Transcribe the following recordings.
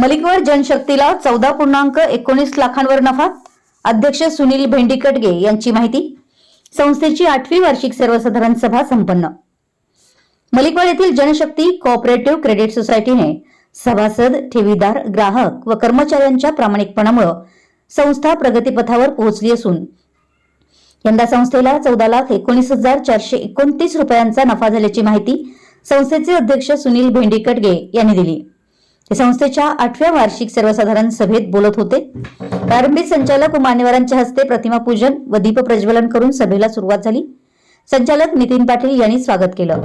मलिकवाड जनशक्तीला चौदा पूर्णांक एकोणीस लाखांवर नफा. अध्यक्ष सुनील भेंडीकटगे यांची माहिती. संस्थेची आठवी वार्षिक सर्वसाधारण सभा संपन्न. मलिकवाड येथील जनशक्ती कोऑपरेटिव्ह क्रेडिट सोसायटीने सभासद ठेवीदार ग्राहक व कर्मचाऱ्यांच्या प्रामाणिकपणामुळे संस्था प्रगतीपथावर पोहोचली असून यंदा संस्थेला चौदा लाख एकोणीस हजार चारशे एकोणतीस रुपयांचा नफा झाल्याची माहिती संस्थेचे अध्यक्ष सुनील भेंडीकटगे यांनी दिली. ते संस्थेच्या आठव्या वार्षिक सर्वसाधारण सभेत बोलत होते. प्रारंभी संचालक व मान्यवरांच्या हस्ते प्रतिमा पूजन व दीप प्रज्वलन करून सभेला सुरुवात झाली. संचालक नितीन पाटील यांनी स्वागत केलं.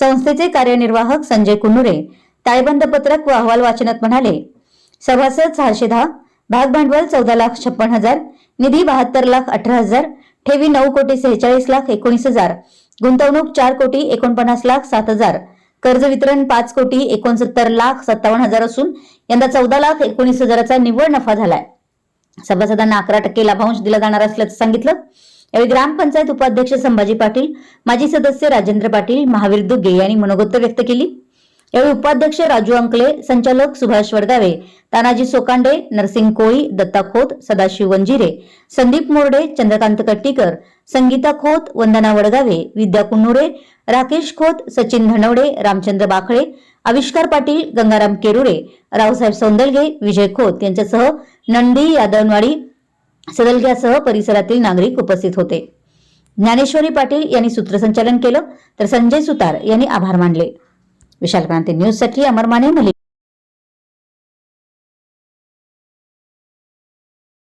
संस्थेचे कार्यनिर्वाहक संजय कुन्नुरे ताळेबंद पत्रक व अहवाल वाचनात म्हणाले सभासद सहाशे दहा भाग भांडवल चौदा लाख छप्पन हजार निधी बहात्तर लाख अठरा हजार ठेवी नऊ कोटी सेहेचाळीस लाख एकोणीस हजार गुंतवणूक चार कोटी एकोणपन्नास लाख सात हजार कर्ज वितरण पाच कोटी एकोणसत्तर लाख सत्तावन्न हजार असून यंदा चौदा लाख एकोणीस हजाराचा निव्वळ नफा झालाय. सभासदांना अकरा टक्के लाभांश दिला जाणार असल्याचं सांगितलं. यावेळी ग्रामपंचायत उपाध्यक्ष संभाजी पाटील माजी सदस्य राजेंद्र पाटील महावीर दुग्गे यांनी मनोगत व्यक्त केली. यावेळी उपाध्यक्ष राजू अंकले संचालक सुभाष वडगावे तानाजी सोकांडे नरसिंग कोळी दत्ता खोत सदाशिव वंजिरे संदीप मोरडे चंद्रकांत कट्टीकर संगीता खोत वंदना वडगावे विद्या कुन्नुरे राकेश खोत सचिन धनवडे रामचंद्र बाखळे आविष्कार पाटील गंगाराम केरुरे रावसाहेब सौंदलगे विजय खोत यांच्यासह नंदी यादवनवाडी सदलग्यासह परिसरातील नागरिक उपस्थित होते. ज्ञानेश्वरी पाटील यांनी सूत्रसंचालन केलं तर संजय सुतार यांनी आभार मानले. विशाल क्रांती न्यूजसाठी अमरमाने अमर माने मलिक